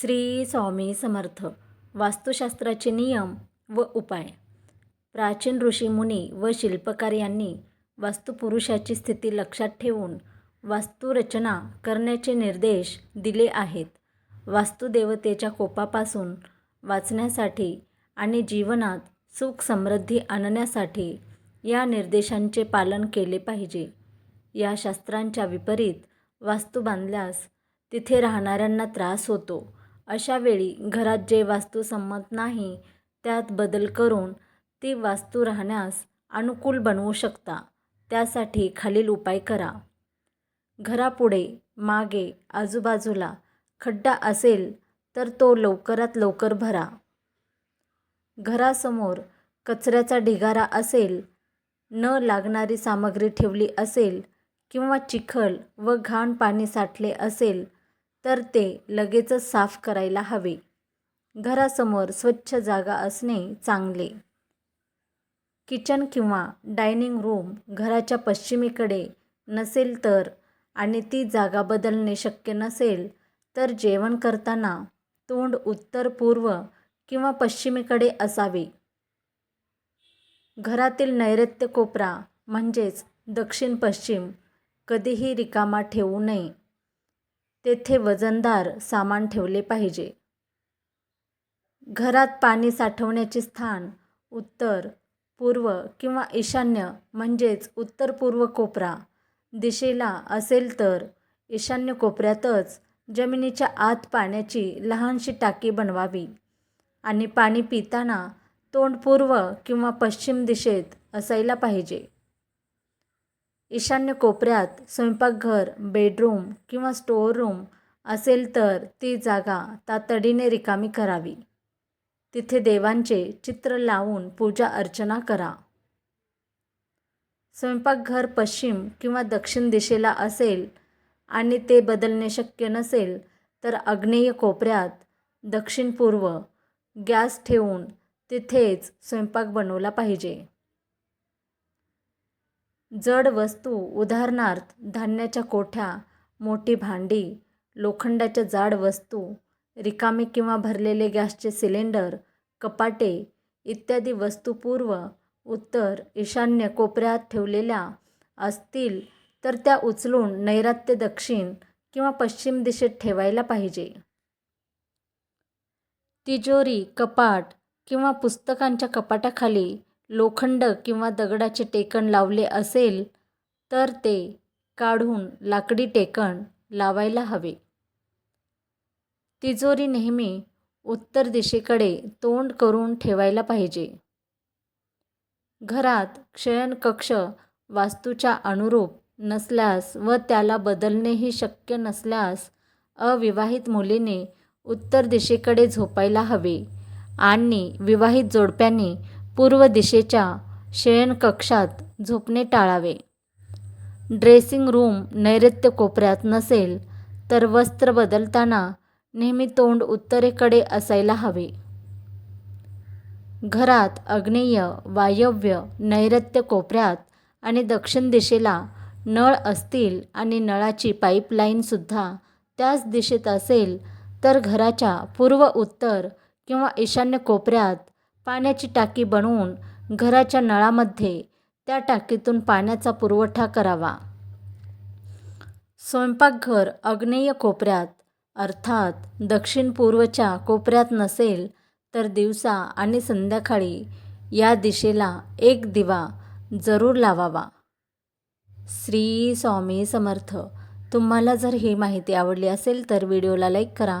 श्री स्वामी समर्थ. वास्तुशास्त्राचे नियम व उपाय. प्राचीन ऋषीमुनी व शिल्पकार यांनी वास्तुपुरुषाची स्थिती लक्षात ठेवून वास्तुरचना करण्याचे निर्देश दिले आहेत. वास्तुदेवतेच्या कोपापासून वाचण्यासाठी आणि जीवनात सुख समृद्धी आणण्यासाठी या निर्देशांचे पालन केले पाहिजे. या शास्त्रांच्या विपरीत वास्तू बांधल्यास तिथे राहणाऱ्यांना त्रास होतो. अशा वेळी घरात जे वास्तुसंमत नाही त्यात बदल करून ती वास्तू राहण्यास अनुकूल बनवू शकता. त्यासाठी खालील उपाय करा. घरापुढे मागे आजूबाजूला खड्डा असेल तर तो लवकरात लवकर भरा. घरासमोर कचऱ्याचा ढिगारा असेल न लागणारी सामग्री ठेवली असेल किंवा चिखल व घाण पाणी साठले असेल तर ते लगेचच साफ करायला हवे. घरासमोर स्वच्छ जागा असणे चांगले. किचन किंवा डायनिंग रूम घराच्या पश्चिमेकडे नसेल तर आणि ती जागा बदलणे शक्य नसेल तर जेवण करताना तोंड उत्तर पूर्व किंवा पश्चिमेकडे असावे. घरातील नैऋत्य कोपरा म्हणजेच दक्षिण पश्चिम कधीही रिकामा ठेवू नये. तेथे वजनदार सामान ठेवले पाहिजे. घरात पाणी साठवण्याचे स्थान उत्तर पूर्व किंवा ईशान्य म्हणजेच उत्तर पूर्व कोपरा. दिशेला असेल तर ईशान्य कोपऱ्यातच जमिनीच्या आत पाण्याची लहानशी टाकी बनवावी आणि पाणी पिताना तोंड पूर्व किंवा पश्चिम दिशेत असायला पाहिजे. ईशान्य कोपऱ्यात स्वयंपाकघर बेडरूम किंवा स्टोअर रूम असेल तर ती जागा तातडीने रिकामी करावी. तिथे देवांचे चित्र लावून पूजा अर्चना करा. स्वयंपाकघर पश्चिम किंवा दक्षिण दिशेला असेल आणि ते बदलणे शक्य नसेल तर आग्नेय कोपऱ्यात दक्षिण पूर्व गॅस ठेवून तिथेच स्वयंपाक बनवला पाहिजे. जड वस्तू उदाहरणार्थ धान्याच्या कोठ्या मोठी भांडी लोखंडाच्या जाड वस्तू रिकामे किंवा भरलेले गॅसचे सिलेंडर कपाटे इत्यादी वस्तू पूर्व उत्तर ईशान्य कोपऱ्यात ठेवलेल्या असतील तर त्या उचलून नैऋत्य दक्षिण किंवा पश्चिम दिशेत ठेवायला पाहिजे. तिजोरी कपाट किंवा पुस्तकांच्या कपाटाखाली लोखंड किंवा दगडाचे टेकण लावले असेल तर ते काढून लाकडी टेकण लावायला हवे. तिजोरी नेहमी उत्तर दिशेकडे तोंड करून ठेवायला पाहिजे. घरात क्षयनकक्ष वास्तूच्या अनुरूप नसल्यास व त्याला बदलणेही शक्य नसल्यास अविवाहित मुलीने उत्तर दिशेकडे झोपायला हवे आणि विवाहित जोडप्याने पूर्व दिशेच्या शयनकक्षात झोपणे टाळावे. ड्रेसिंग रूम नैऋत्य कोपऱ्यात नसेल तर वस्त्र बदलताना नेहमी तोंड उत्तरेकडे असायला हवे. घरात आग्नेय वायव्य नैऋत्य कोपऱ्यात आणि दक्षिण दिशेला नळ असतील आणि नळाची पाईपलाईनसुद्धा त्याच दिशेत असेल तर घराच्या पूर्व उत्तर किंवा ईशान्य कोपऱ्यात पाण्याची टाकी बनवून घराच्या नळामध्ये त्या टाकीतून पाण्याचा पुरवठा करावा. स्वयंपाकघर आग्नेय कोपऱ्यात अर्थात दक्षिण पूर्वच्या कोपऱ्यात नसेल तर दिवसा आणि संध्याकाळी या दिशेला एक दिवा जरूर लावावा. श्री स्वामी समर्थ. तुम्हाला जर ही माहिती आवडली असेल तर व्हिडिओला लाईक करा